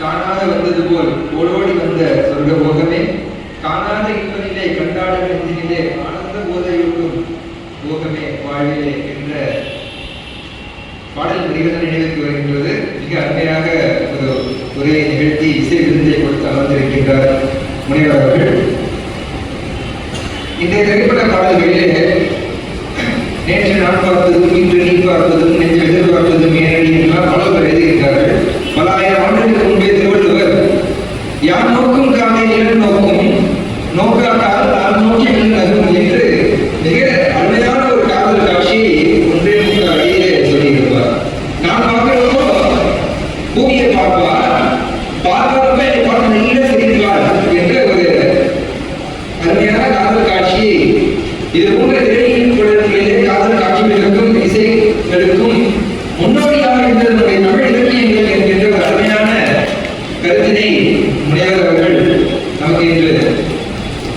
காணாத வந்தது போல் ஓடோடி வந்த சொர்க்க போகமே. காணாத இன்பனிலே கண்டாட நெஞ்சினிலே ஆனந்த போதையூட்டும் போகமே வாழ்விலே என்ற பாடல் வரிகள் நினைவுக்கு வருகின்றது. மிக அருமையாக ஒரு உரையை நிகழ்த்தி இசை விருந்தை கொடுத்து அமர்ந்திருக்கின்றார் முனைவர் அவர்கள். இந்த திரைப்பட பாடல்களிலே நேற்று நான் பார்த்தது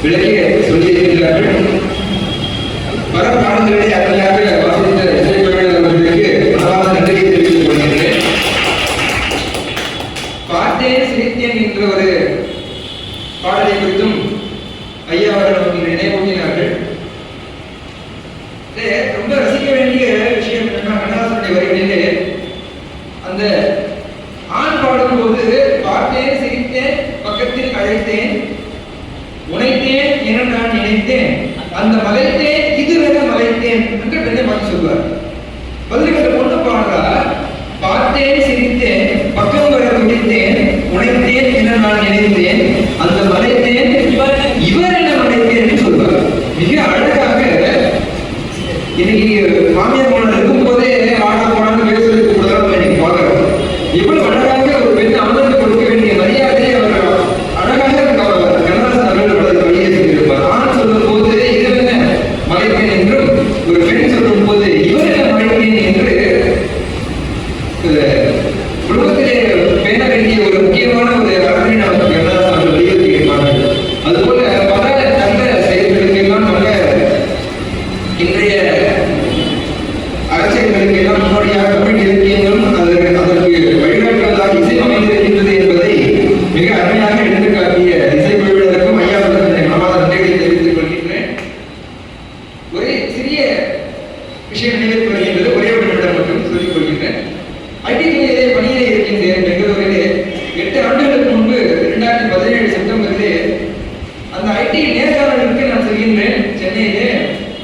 விளக்கிய சொல்லியிருக்கிறார்கள் வர பாடங்களிலே அல்ல என்ற ஒரு பாடலை குறித்தும் ஐயா அவர்கள் நமக்கு நினைவூட்டினார்கள் ரொம்ப ரசிக்க வேண்டிய விஷயம் என்னன்னா கண்ணதாசனுடைய வரிகளிலே அந்த ஆண் பாடும் போது பார்த்தேன் சிரித்தேன் பக்கத்தில் அழைத்தேன் உனைத்தேன் என நான் நினைத்தேன். அந்த மலைத்தேன் இதுவரை மலைத்தேன் என்று பெண்ணை பார்த்து சொல்வார். பதிலுக்கு அந்த பொண்ணு பாடுறா பார்த்தேன் சிரித்தேன் பக்கம் வர துடித்தேன் உனைத்தேன் என நான் நினைத்தேன் அந்த மலைத்தேன் இவர் என மலைத்தேன் என்று சொல்வார் மிக அழகாக இன்னைக்கு மாமியார் மகன் இருக்கும் போதே ஆடா அரசியல்களுக்கு எல்லாம் முன்னோடியாக தமிழ் இலக்கியங்களும் அதற்கு அதற்கு வழிகாட்டுவதாக இசை அமைந்திருக்கின்றது என்பதை மிக அருமையாக எடுத்துக்காட்டிய இசைக்குழுவினருக்கும் ஐயாவுக்கும் என்னுடைய நன்றிகளை தெரிவித்துக் கொள்கின்றேன். சிறிய விஷயம் நினைவுக்கு வருகின்றது ஒரே ஒரு நிமிடம் மட்டும் சொல்லிக் கொள்கின்றேன். ஐடி துறையிலே பணியிலே இருக்கின்றேன் பெங்களூரிலே. எட்டு ஆண்டுகளுக்கு முன்பு இரண்டாயிரத்தி பதினேழு செப்டம்பரிலே அந்த ஐடி நேர்காணலுக்கு நான் செல்கின்றேன். சென்னையிலே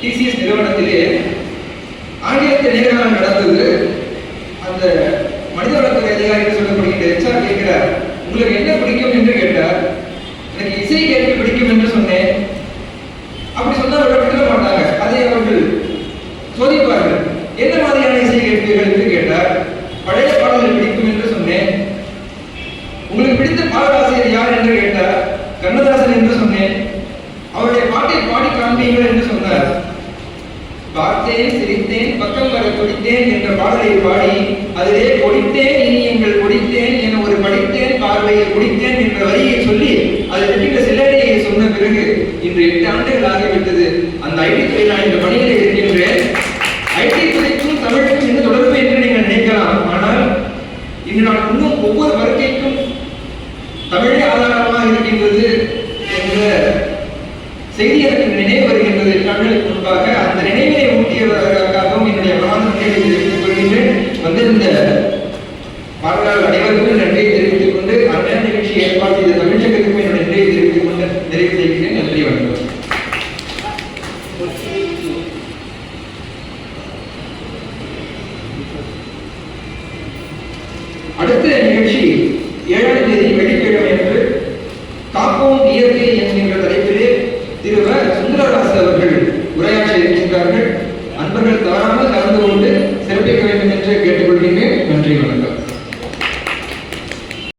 டிசிஎஸ் நிறுவனத்திலே. ஆங்கிலத்தில் நடந்தது. அந்த மனிதவளத்துறை அதிகாரி சொல்லப்படுகின்ற எச்ஆர் கேட்கிறார் உங்களுக்கு என்ன பிடிக்கும் என்று கேட்டார். எனக்கு இசை கேட்க பிடிக்கும் என்று சொன்னேன். அப்படி சொன்னால் அவர்கள் விட்டுற மாட்டாங்க. அதை அவர்கள் சோதிப்பார்கள். என்ன மாதிரியான இசை கேட்பீர்கள் என்று கேட்டார். பழைய பாடல்கள் பிடிக்கும் என்று சொன்னேன். உங்களுக்கு பிடித்த பாடலாசிரியர் யார் என்று கேட்டார் கண்ணதாசன் என்று சொன்னேன் அவருடைய பாட்டை பாடி காண்பீங்கள் என்று சொன்னார் பார்த்தேன் சிரித்தேன் பக்கம் வர கொடித்தேன் என்ற பாடலை பாடி அதிலே கொடித்தேன் இனி எங்கள் கொடித்தேன் என ஒரு படித்தேன் பார்வையில் குடித்தேன் என்ற வரியை சொல்லி அதை இருக்கின்ற சில்லறையை சொன்ன பிறகு இன்று எட்டு ஆண்டுகள் ஆகிவிட்டது. அந்த ஐடி துறையில் நான் இந்த பணியில் இருக்கின்றேன். ஐடி துறைக்கும் தமிழுக்கும் என்ன தொடர்பு என்று நீங்கள் நினைக்கலாம். ஆனால் இன்று நான் இன்னும் ஒவ்வொரு வருகைக்கும் தமிழே ஆதாரமாக இருக்கின்றது என்ற செய்தி எனக்கு நினைவு வருகின்றது கண்களுக்கு முன்பாக அந்த நினைவினை ஊட்டியவர்களுக்காகவும் என்னுடைய மனமான நினைவை தெரிவித்துக் கொள்கின்றேன் வந்திருந்த பாடலாளர் அனைவருக்கும் நன்றியை தெரிவித்துக் கொண்டு அருமையான நிகழ்ச்சி ஏற்பாடு செய்த தமிழகத்துக்கும் என்னுடைய நன்றியை தெரிவித்துக் கொண்டு நிறைவு செய்கிறேன். நன்றி வணக்கம். அடுத்த நிகழ்ச்சி ஏழாம்